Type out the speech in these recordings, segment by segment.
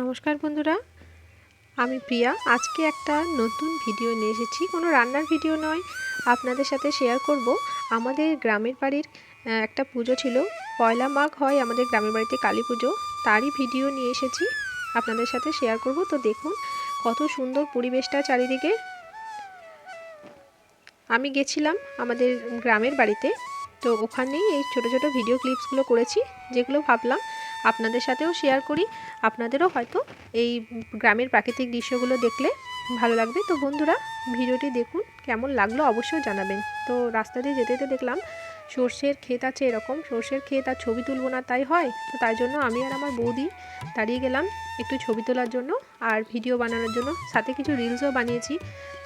নমস্কার বন্ধুরা, আমি প্রিয়া। আজকে একটা নতুন ভিডিও নিয়ে এসেছি। কোনো রান্নার ভিডিও নয়, আপনাদের সাথে শেয়ার করব। আমাদের গ্রামের বাড়ির একটা পুজো ছিল। পয়লা মাঘ হয় আমাদের গ্রামের বাড়িতে কালী পুজো। তারই ভিডিও নিয়ে এসেছি, আপনাদের সাথে শেয়ার করব। তো দেখুন, কত সুন্দর পরিবেশটা চারিদিকে। আমি গেছিলাম আমাদের গ্রামের বাড়িতে। তো ওখানেই এই ছোট ছোট ভিডিও ক্লিপসগুলো করেছি, যেগুলো ভাবলাম আপনাদের সাথেও শেয়ার করি। আপনাদেরও হয়তো এই গ্রামের প্রাকৃতিক দৃশ্যগুলো দেখলে ভালো লাগবে। তো বন্ধুরা, ভিডিওটি দেখুন, কেমন লাগল অবশ্যই জানাবেন। তো রাস্তা দিয়ে যেতে যেতে দেখলাম, সর্ষের ক্ষেত আছে এরকম, সর্ষের ক্ষেত আর ছবি তুলবো না তাই হয়। তো তাই জন্য আমি আর আমার বৌদি দাঁড়িয়ে গেলাম একটু ছবি তোলার জন্য আর ভিডিও বানানোর জন্য। সাথে কিছু রিলসও বানিয়েছি।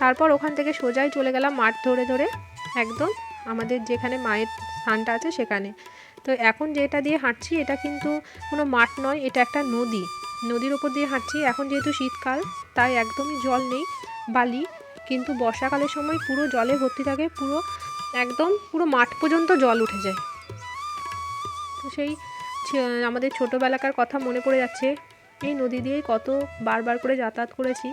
তারপর ওখান থেকে সোজাই চলে গেলাম মাঠ ধরে ধরে, একদম আমাদের যেখানে মায়ের স্থানটা আছে সেখানে। তো এখন যেটা দিয়ে হাঁটছি, এটা কিন্তু কোনো মাঠ নয়, এটা একটা নদী। নদীর ওপর দিয়ে হাঁটছি, এখন যেহেতু শীতকাল, তাই একদমই জল নেই, বালি। কিন্তু বর্ষাকালের সময় পুরো জলে ভর্তি থাকে, পুরো একদম পুরো মাঠ পর্যন্ত জল উঠে যায়। তো সেই আমাদের ছোটোবেলাকার কথা মনে পড়ে যাচ্ছে, এই নদী দিয়েই কত বারবার করে যাতায়াত করেছি।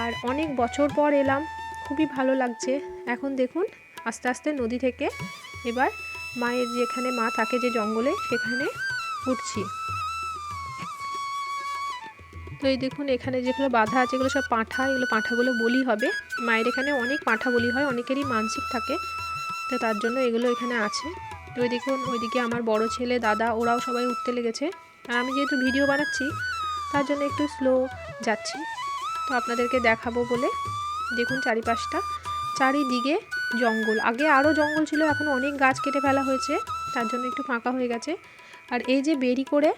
আর অনেক বছর পর এলাম, খুবই ভালো লাগছে। এখন দেখুন, আস্তে আস্তে নদী থেকে এবার মায়ের যেখানে মা থাকে যে জঙ্গলে, সেখানে উঠছি। তো এই দেখুন, এখানে যেগুলো বাধা আছে, এগুলো সব পাঁঠা, এগুলো পাঁঠাগুলো বলি হবে। মায়ের এখানে অনেক পাঁঠা বলি হয়, অনেকেরই মানসিক থাকে, তো তার জন্য এগুলো এখানে আছে। তো ওই দেখুন, ওইদিকে আমার বড় ছেলে, দাদা, ওরাও সবাই উঠতে লেগেছে। আর আমি যেহেতু ভিডিও বানাচ্ছি, তার জন্য একটু স্লো যাচ্ছি। তো আপনাদেরকে দেখাবো বলে, দেখুন চারিপাশটা। চারিদিকে জঙ্গল। আগে আরও জঙ্গল ছিল, এখন অনেক গাছ কেটে ফেলা হয়েছে, তার জন্য একটু ফাঁকা হয়ে গেছে। আর এই যে বেরি করে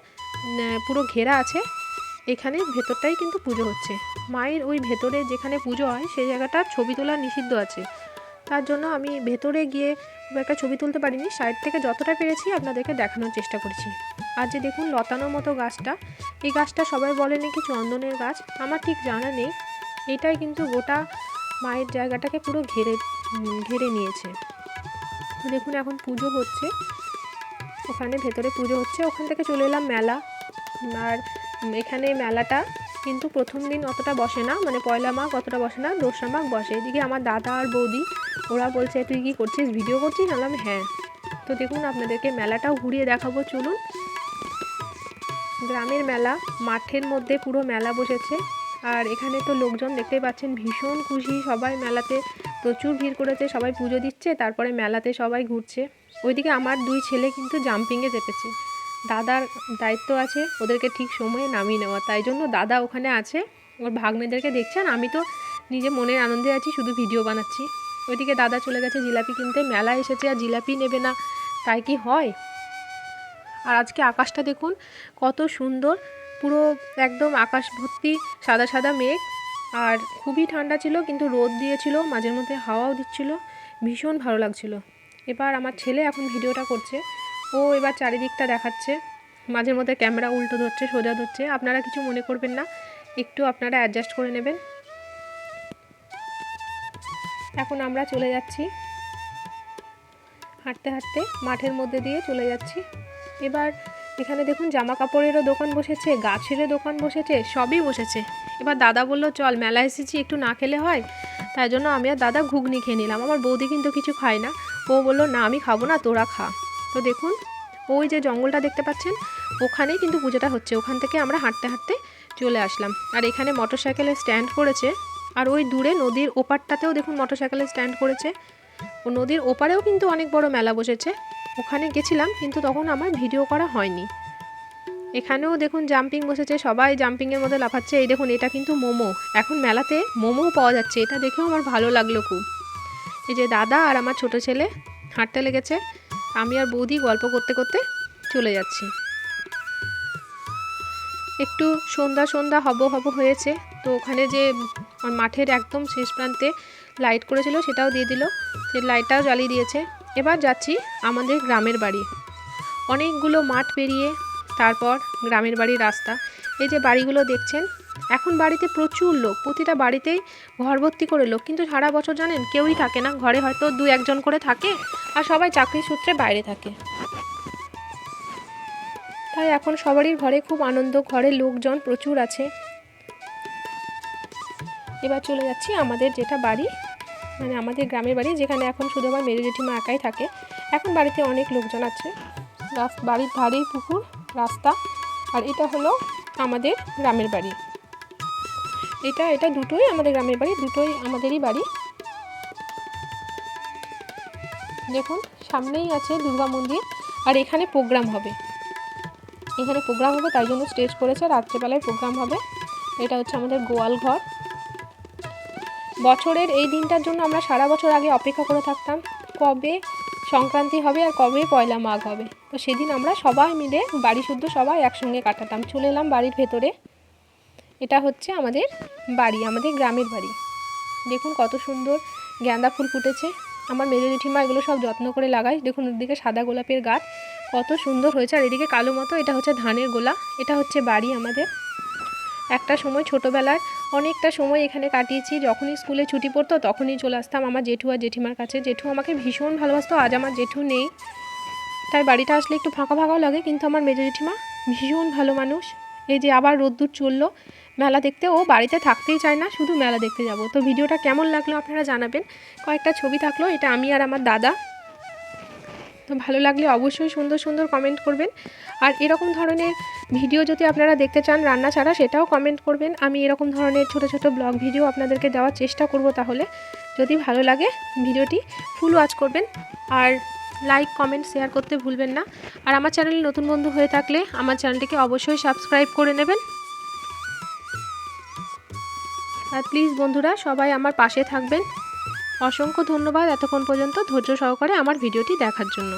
পুরো ঘেরা আছে, এখানে ভেতরটাই কিন্তু পুজো হচ্ছে। মায়ের ওই ভেতরে যেখানে পুজো হয়, সেই জায়গাটা ছবি তোলা নিষিদ্ধ আছে। তার জন্য আমি ভেতরে গিয়ে একটা ছবি তুলতে পারিনি, সাইড থেকে যতটা পেরেছি আপনাদেরকে দেখানোর চেষ্টা করছি। আর যে দেখুন লতানোর মতো গাছটা, এই গাছটা সবাই বলে নাকি চন্দনের গাছ, আমার ঠিক জানা নেই। এটাই কিন্তু গোটা মায়ের জায়গাটাকে পুরো ঘেরে ঘেরে নিয়েছে। দেখুন এখন পুজো হচ্ছে। ওখানে ভেতরে পুজো হচ্ছে। ওখান থেকে চলে এলাম মেলা। আর এখানে মেলাটা কিন্তু প্রথম দিন অতটা বসে না। মানে পয়লা মাঘ অতটা বসে না, দোসরা মাঘ বসে। এদিকে আমার দাদা আর বৌদি, ওরা বলছে, তুই কি করছিস? ভিডিও করছিস? বললাম হ্যাঁ। তো দেখুন আপনাদেরকে মেলাটাও ঘুরিয়ে দেখাবো। চলুন। গ্রামের মেলা, মাঠের মধ্যে পুরো মেলা বসেছে। আর এখানে তো লোকজন দেখতেই পাচ্ছেন, ভীষণ খুশি সবাই মেলাতে। প্রচুর ভিড় করেছে, সবাই পুজো দিচ্ছে, তারপরে মেলাতে সবাই ঘুরছে। ওইদিকে আমার দুই ছেলে কিন্তু জাম্পিংয়ে চেপেছে। দাদার দায়িত্ব আছে, ওদেরকে ঠিক সময়ে নামিয়ে নেওয়া। তাই জন্য দাদা ওখানে আছে, ওর ভাগ্নেদেরকে দেখছেন আমি তো নিজে মনের আনন্দে আছি, শুধু ভিডিও বানাচ্ছি। ওইদিকে দাদা চলে গেছে জিলাপি কিনতে, মেলা এসেছে, আর জিলাপি নেবে না, তাই কি হয়? আর আজকে আকাশটা দেখুন, কত সুন্দর, পুরো একদম আকাশ ভর্তি সাদা সাদা মেঘ। আর খুবই ঠান্ডা ছিল, কিন্তু রোদ দিয়েছিল মাঝের মধ্যে হাওয়াও দিচ্ছিল, ভীষণ ভালো লাগছিল। এবার আমার ছেলে এখন ভিডিওটা করছে, ও এবার চারিদিকটা দেখাচ্ছে মাঝের মধ্যে ক্যামেরা উল্টো ধরছে, সোজা ধরছে, আপনারা কিছু মনে করবেন না, একটু আপনারা অ্যাডজাস্ট করে নেবেন। এখন আমরা চলে যাচ্ছি, হাঁটতে হাঁটতে মাঠের মধ্যে দিয়ে চলে যাচ্ছি। এবার এখানে দেখুন জামা কাপড়েরও দোকান বসেছে, গাছেরও দোকান বসেছে, সবই বসেছে। এবার দাদা বলল, চল মেলা এসেছি, একটু না খেলে হয়? তাই জন্য আমি আর দাদা ঘুগনি খেয়ে নিলাম। আমার বৌদি কিন্তু কিছু খায় না। ও বলল, না, আমি খাব না, তোরা খা। তো দেখুন, ওই যে জঙ্গলটা দেখতে পাচ্ছেন, ওখানেই কিন্তু পুজোটা হচ্ছে। ওখান থেকে আমরা হাঁটতে হাঁটতে চলে আসলাম। আর এখানে মোটর সাইকেলের স্ট্যান্ড করেছে আর ওই দূরে নদীর ওপারটাতেও দেখুন মোটর সাইকেলের স্ট্যান্ড করেছে ও নদীর ওপারেও কিন্তু অনেক বড় মেলা বসেছে। ওখানে গেছিলাম, কিন্তু তখন আমার ভিডিও করা হয়নি। এখানেও দেখুন জাম্পিং বসেছে, সবাই জাম্পিংয়ের মধ্যে লাফাচ্ছে। এই দেখুন, এটা কিন্তু মোমো। এখন মেলাতে মোমোও পাওয়া যাচ্ছে। এটা দেখেও আমার ভালো লাগল খুব। এই যে দাদা আর আমার ছোট ছেলে হাঁটতে লেগেছে। আমি আর বৌদি গল্প করতে করতে চলে যাচ্ছি। একটু সন্ধ্যা সন্ধ্যা হব হব হয়েছে। তো ওখানে যে মাঠের একদম শেষ প্রান্তে লাইট করেছিল, সেটাও দিয়ে দিল। সে লাইটটাও জ্বালিয়ে দিয়েছে। এবার যাচ্ছি আমাদের গ্রামের বাড়ি। অনেকগুলো মাঠ পেরিয়ে তারপর গ্রামের বাড়ির রাস্তা। এই যে বাড়িগুলো দেখছেন, এখন বাড়িতে প্রচুর লোক, প্রতিটা বাড়িতেই ঘর ভর্তি করে লোক। কিন্তু সারা বছর জানেন, কেউই থাকে না। ঘরে হয়তো দু একজন করে থাকে আর সবাই চাকরি সূত্রে বাইরে থাকে। তাই এখন সবারই ঘরে খুব আনন্দ, ঘরে লোকজন প্রচুর আছে। এবার চলে যাচ্ছি আমাদের যেটা বাড়ি মানে আমাদের গ্রামের বাড়ি, যেখানে এখন শুধু আমার মেরু জেঠিমা একাই থাকে। এখন বাড়িতে অনেক লোকজন আছে। বাড়ির ধারেই পুকুর, রাস্তা। আর এটা হলো আমাদের গ্রামের বাড়ি। এটা এটা দুটোই আমাদের গ্রামের বাড়ি, দুটোই আমাদেরই বাড়ি। দেখুন, সামনেই আছে দুর্গা মন্দির, আর এখানে প্রোগ্রাম হবে। এখানে প্রোগ্রাম হবে তাই জন্য স্টেজ করেছে, রাত্রেবেলায় প্রোগ্রাম হবে। এটা হচ্ছে আমাদের গোয়াল ঘর। বছরের এই দিনটার জন্য আমরা সারা বছর আগে অপেক্ষা করে থাকতাম। কবে সংক্রান্তি হবে আর কবে পয়লা মাঘ হবে? তো সেদিন আমরা সবাই মিলে, বাড়ি শুদ্ধ সবাই একসঙ্গে কাটাতাম। চলে এলাম বাড়ির ভেতরে। এটা হচ্ছে আমাদের বাড়ি, আমাদের গ্রামের বাড়ি। দেখুন কত সুন্দর গাঁদা ফুল ফুটেছে। আমার মেজো জেঠিমা এগুলো সব যত্ন করে লাগায়। দেখুন ওদিকে সাদা গোলাপের গাছ, কত সুন্দর হয়েছে। আর এদিকে কালো মতো, এটা হচ্ছে ধানের গোলা। এটা হচ্ছে বাড়ি আমাদের। একটা সময় ছোটোবেলার অনেকটা সময় এখানে কাটিয়েছি। যখনই স্কুলে ছুটি পড়তো তখনই চলে আসতাম আমার জেঠু আর জেঠিমার কাছে। জেঠু আমাকে ভীষণ ভালোবাসতো, আজ আমার জেঠু নেই। তাই বাড়িটা আসলে একটু ফাঁকা ফাঁকাও লাগে, কিন্তু আমার মেজো জেঠিমা ভীষণ ভালো মানুষ। এই যে আবার রোদ্দুর চলল, মেলা দেখতে, ও বাড়িতে থাকতেই চায় না, শুধু মেলা দেখতে যাব। তো ভিডিওটা কেমন লাগল আপনারা জানাবেন। কয়েকটা ছবি থাকল, এটা আমি আর আমার দাদা। তো ভালো লাগলে অবশ্যই সুন্দর সুন্দর কমেন্ট করবেন। আর এরকম ধরনের ভিডিও যদি আপনারা দেখতে চান রান্না ছাড়া, সেটাও কমেন্ট করবেন। আমি এরকম ধরনের ছোট ছোট ব্লগ ভিডিও আপনাদেরকে দেওয়ার চেষ্টা করব তাহলে। যদি ভালো লাগে ভিডিওটি ফুল ওয়াচ করবেন। আর লাইক কমেন্ট শেয়ার করতে ভুলবেন না। আর আমার চ্যানেলে নতুন বন্ধু হয়ে থাকলে আমার চ্যানেলটিকে অবশ্যই সাবস্ক্রাইব করে নেবেন। আর প্লিজ বন্ধুরা সবাই আমার পাশে থাকবেন। অসংখ্য ধন্যবাদ এতক্ষণ পর্যন্ত ধৈর্য সহকারে আমার ভিডিওটি দেখার জন্য।